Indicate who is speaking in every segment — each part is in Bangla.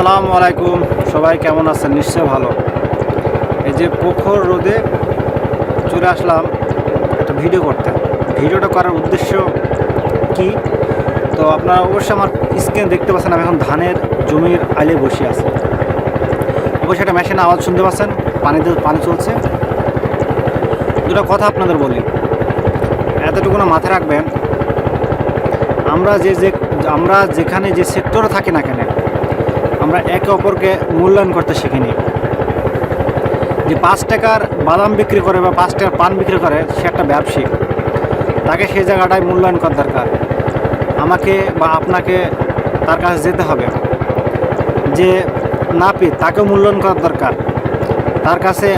Speaker 1: আসসালামু আলাইকুম। সবাই কেমন আছেন? নিশ্চয় ভালো। এই যে পোখর রোদে চলে আসলাম একটা ভিডিও করতে। ভিডিওটা করার উদ্দেশ্য কি? তো আপনারা অবশ্যই আমার স্ক্রিনে দেখতে পাচ্ছেন, আমি এখন ধানের জমির আইলে বসে আছি। অবশ্যই একটা মেশিনে আওয়াজ শুনতে পাচ্ছেন, পানিতে পানি চলছে। দুটো কথা আপনাদের বলি। এতটুকু না মাথায় রাখবেন, আমরা যে যে, আমরা যেখানে যে সেক্টরে থাকি না কেন আমরা একে অপরকে মূল্যায়ন করতে শিখিনি। যে পাঁচ টাকার বাদাম বিক্রি করে বা পাঁচ টাকার পান বিক্রি করে, সে একটা ব্যবসায়ী। তাকে সেই জায়গাটায় মূল্যায়ন করা দরকার। আমাকে বা আপনাকে তার কাছে যেতে হবে। যে নাপিত, তাকেও মূল্যায়ন করার দরকার। তার কাছে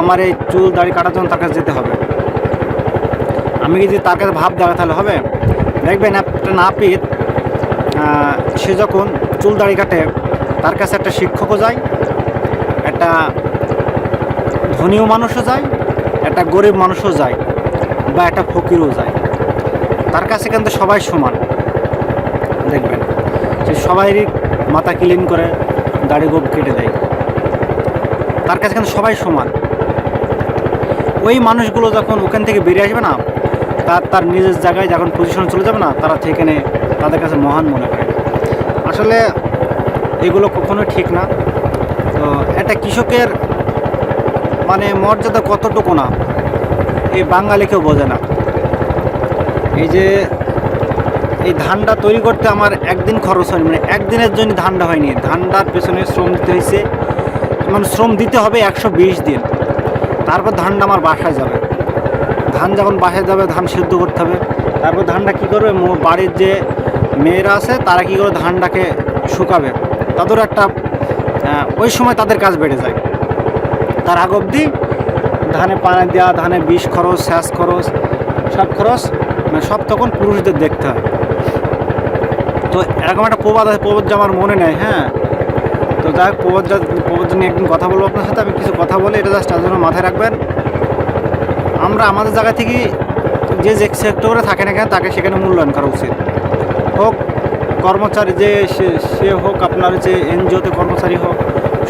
Speaker 1: আমার এই চুল দাড়ি কাটার জন্য তার কাছে যেতে হবে। আমি যদি তার কাছে ভাব দেওয়া তাহলে হবে? দেখবেন একটা নাপিত সে যখন চুল দাড়ি কাটে তার কাছে একটা শিক্ষকও যায়, একটা ধনীও মানুষও যায়, একটা গরিব মানুষও যায় বা একটা ফকিরও যায়। তার কাছে কিন্তু সবাই সমান। দেখবেন, সে সবাইরই মাথা ক্লিন করে দাড়ি গোপ কেটে দেয়। তার কাছে কিন্তু সবাই সমান। ওই মানুষগুলো যখন ওখান থেকে বেরিয়ে আসবে না তার তার নিজের জায়গায় যখন পজিশনে চলে যাবে না, তারা সেখানে তাদের কাছে মহান মনে করে। আসলে এগুলো কখনোই ঠিক না। তো একটা কৃষকের মানে মর্যাদা কতটুকু না? এই বাঙালি কেউ বোঝে না। এই যে এই ধানটা তৈরি করতে আমার একদিন খরচ হয়নি মানে একদিনের জন্য ধানটা হয়নি। ধানটার পেছনে শ্রম দিতে হয়েছে। মানে শ্রম দিতে হবে একশো বিশ দিন। তারপর ধানটা আমার বাসায় যাবে। ধান যখন বাসায় যাবে, ধান সেদ্ধ করতে হবে। তারপর ধানটা কী করবে? বাড়ির যে মেয়েরা আছে, তারা কী করে ধানটাকে শুকাবে? তাদের একটা ওই সময় তাদের কাজ বেড়ে যায়। তার আগ অবধি ধানে পানি দেওয়া ধানে বিষ খরচ শ্বাস খরচ, সব খরচ মানে সব তখন পুরুষদের দেখতে হয়। তো এরকম একটা প্রবাদ আছে, প্রবাদ যে আমার মনে নেই হ্যাঁ? তো যাই হোক, প্রবাদ প্রবাদ নিয়ে একদিন কথা বলব আপনার সাথে, আমি কিছু কথা বলে, এটা জাস্ট তার জন্য মাথায় রাখবেন। আমরা আমাদের জায়গা থেকে যে যে সেক্টরে থাকে না কেন, তাকে সেখানে মূল্যায়ন করা উচিত। কর্মচারী যে সে হোক, আপনার যে এনজিওতে কর্মচারী হোক,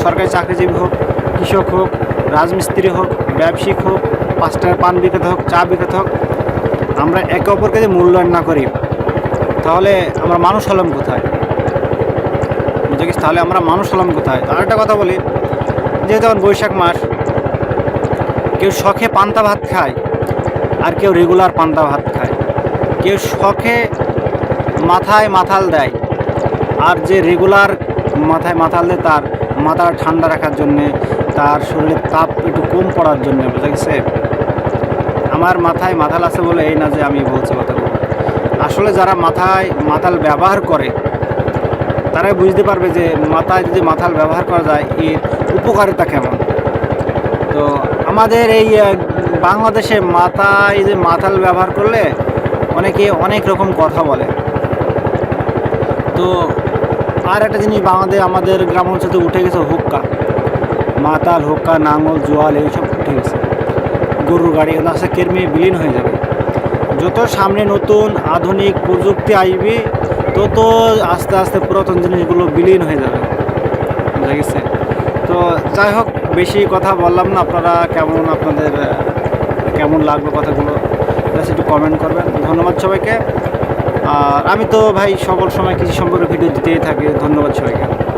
Speaker 1: সরকারি চাকরিজীবী হোক, কৃষক হোক, রাজমিস্ত্রি হোক, ব্যবসায়িক হোক পাঁচ টাকার পান বিক্রেতা হোক, চা বিক্রেতা হোক, আমরা একে অপরকে যে মূল্যায়ন না করি, তাহলে আমরা মানুষ হলাম কোথায়? বুঝে গেছি তাহলে আমরা মানুষ হলাম কোথায়? আর একটা কথা বলি, যেহেতু এখন বৈশাখ মাস, কেউ শখে পান্তা ভাত খায়, আর কেউ রেগুলার পান্তা ভাত খায়। কেউ শখে মাথায় মাথাল দেয়। আর যে রেগুলার মাথায় মাথাল দেয়, তার মাথা ঠান্ডা রাখার জন্যে, তার শরীরে তাপ একটু কম পড়ার জন্য, বুঝা গেছে? আমার মাথায় মাথাল আছে বলে এই না যে আমি বলছি কথাগুলো আসলে যারা মাথায় মাথাল ব্যবহার করে, তারাই বুঝতে পারবে যে মাথায় যদি মাথাল ব্যবহার করা যায়, এর উপকারিতা কেমন? তো আমাদের এই বাংলাদেশে মাথায় যে মাথাল ব্যবহার করলে, অনেকে অনেক রকম কথা বলে। তো আর একটা জিনিস বাংলাদেশ, আমাদের গ্রাম অঞ্চলে উঠে গেছে হুক্কা। মাতাল হুক্কা, নাঙল, জোয়াল, এইসব উঠে গেছে। গরুর গাড়ি, এগুলো আস্তে কেরমে বিলীন হয়ে যাবে। যত সামনে নতুন আধুনিক প্রযুক্তি আসবে তত আস্তে আস্তে পুরাতন জিনিসগুলো বিলীন হয়ে যাবে। বুঝা গেছে? তো যাই হোক, বেশি কথা বললাম না, আপনারা কেমন আপনাদের, কেমন লাগল কথাগুলো, জাস্ট একটু কমেন্ট করবেন। ধন্যবাদ সবাইকে। আর আমি তো ভাই সকল সময় কৃষি সম্পর্কে ভিডিও দিতেই থাকি। ধন্যবাদ সবাইকে।